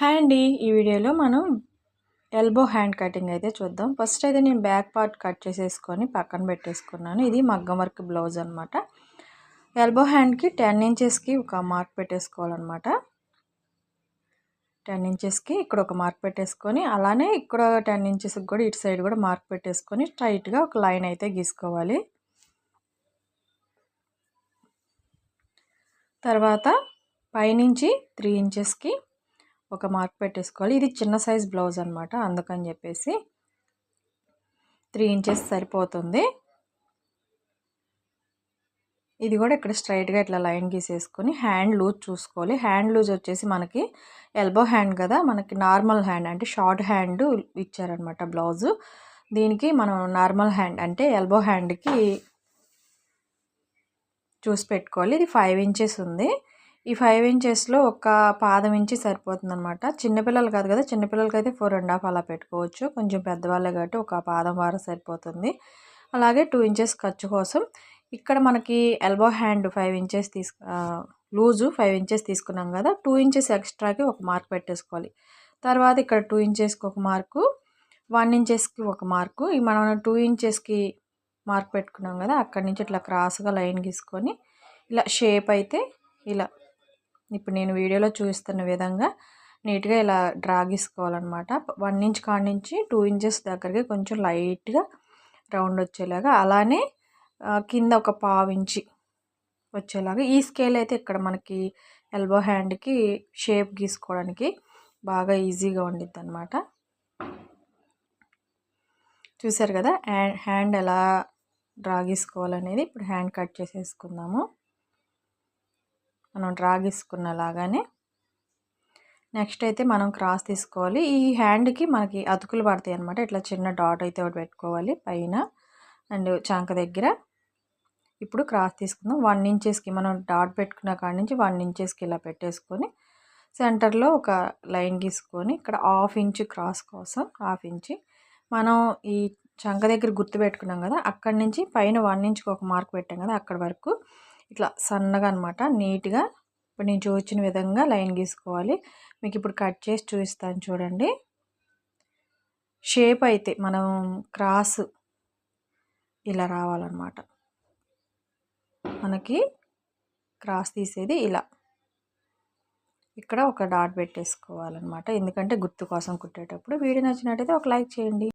Hi అండి. ఈ వీడియోలో మనం ఎల్బో హ్యాండ్ కటింగ్ అయితే చూద్దాం. ఫస్ట్ అయితే నేను బ్యాక్ పార్ట్ కట్ చేసేసుకొని పక్కన పెట్టేసుకున్నాను. ఇది మగ్గం వర్క్ బ్లౌజ్ అనమాట ఎల్బో హ్యాండ్కి టెన్ ఇంచెస్కి ఒక మార్క్ పెట్టేసుకోవాలన్నమాట. టెన్ ఇంచెస్కి ఇక్కడ ఒక మార్క్ పెట్టేసుకొని అలానే ఇక్కడ టెన్ ఇంచెస్కి కూడా ఇటు సైడ్ కూడా మార్క్ పెట్టేసుకొని స్ట్రైట్గా ఒక లైన్ అయితే గీసుకోవాలి. తర్వాత పైనుంచి త్రీ ఇంచెస్కి ఒక మార్క్ పెట్టేసుకోవాలి. ఇది చిన్న సైజ్ బ్లౌజ్ అనమాట అందుకని చెప్పేసి త్రీ ఇంచెస్ సరిపోతుంది. ఇది కూడా ఇక్కడ స్ట్రైట్గా ఇట్లా లైన్ గీసేసుకొని హ్యాండ్ లూజ్ చూసుకోవాలి. హ్యాండ్ లూజ్ వచ్చేసి మనకి ఎల్బో హ్యాండ్ కదా మనకి నార్మల్ హ్యాండ్ అంటే షార్ట్ హ్యాండ్ ఇచ్చారనమాట బ్లౌజు. దీనికి మనం నార్మల్ హ్యాండ్ అంటే ఎల్బో హ్యాండ్కి చూసి పెట్టుకోవాలి. ఇది ఫైవ్ ఇంచెస్ ఉంది. ఈ ఫైవ్ ఇంచెస్లో ఒక పాదం ఇంచి సరిపోతుంది అనమాట చిన్నపిల్లలు కాదు కదా చిన్నపిల్లలకి అయితే ఫోర్ అండ్ హాఫ్ అలా పెట్టుకోవచ్చు. కొంచెం పెద్దవాళ్ళే కాబట్టి ఒక పాదం వార సరిపోతుంది. అలాగే టూ ఇంచెస్ ఖర్చు కోసం ఇక్కడ మనకి ఎల్బో హ్యాండ్ ఫైవ్ ఇంచెస్ తీసుకు లూజు ఫైవ్ ఇంచెస్ తీసుకున్నాం కదా టూ ఇంచెస్ ఎక్స్ట్రాకి ఒక మార్క్ పెట్టేసుకోవాలి. తర్వాత ఇక్కడ టూ ఇంచెస్కి ఒక మార్కు వన్ ఇంచెస్కి ఒక మార్కు. ఈ మనం టూ ఇంచెస్కి మార్క్ పెట్టుకున్నాం కదా అక్కడి నుంచి ఇట్లా క్రాస్గా లైన్ గీసుకొని ఇలా షేప్ అయితే ఇలా ఇప్పుడు నేను వీడియోలో చూపిస్తున్న విధంగా నీట్గా ఇలా డ్రా గీసుకోవాలన్నమాట. వన్ ఇంచ్ కాడి నుంచి టూ ఇంచెస్ దగ్గరికి కొంచెం లైట్గా రౌండ్ వచ్చేలాగా అలానే కింద ఒక పావు ఇంచి వచ్చేలాగా ఈ స్కేల్ అయితే ఇక్కడ మనకి ఎల్బో హ్యాండ్కి షేప్ గీసుకోవడానికి బాగా ఈజీగా ఉండిద్ది అనమాట చూసారు కదా హ్యాండ్ ఎలా డ్రా గీసుకోవాలనేది? ఇప్పుడు హ్యాండ్ కట్ చేసేసుకుందాము. మనం డ్రా లాగానే నెక్స్ట్ అయితే మనం క్రాస్ తీసుకోవాలి. ఈ హ్యాండ్కి మనకి అతుకులు పడతాయి అనమాట ఇట్లా చిన్న డాట్ అయితే ఒకటి పెట్టుకోవాలి పైన అండ్ చంక దగ్గర. ఇప్పుడు క్రాస్ తీసుకుందాం. వన్ ఇంచెస్కి మనం డాట్ పెట్టుకున్న కాడి నుంచి వన్ ఇంచెస్కి ఇలా పెట్టేసుకొని సెంటర్లో ఒక లైన్ గీసుకొని ఇక్కడ హాఫ్ ఇంచ్ క్రాస్ కోసం హాఫ్ ఇంచ్. మనం ఈ చంక దగ్గర గుర్తు పెట్టుకున్నాం కదా అక్కడి నుంచి పైన వన్ ఇంచ్కి ఒక మార్క్ పెట్టాం కదా అక్కడ వరకు. ఇట్లా సన్నగా అనమాట నీట్గా. ఇప్పుడు నేను చూసిన విధంగా లైన్ గీసుకోవాలి. మీకు ఇప్పుడు కట్ చేసి చూపిస్తాను చూడండి. షేప్ అయితే మనం క్రాస్ ఇలా రావాలన్నమాట. మనకి క్రాస్ తీసేది ఇలా. ఇక్కడ ఒక డాట్ పెట్టేసుకోవాలన్నమాట. ఎందుకంటే గుర్తు కోసం కుట్టేటప్పుడు. వీడియో నచ్చినట్టయితే ఒక లైక్ చేయండి.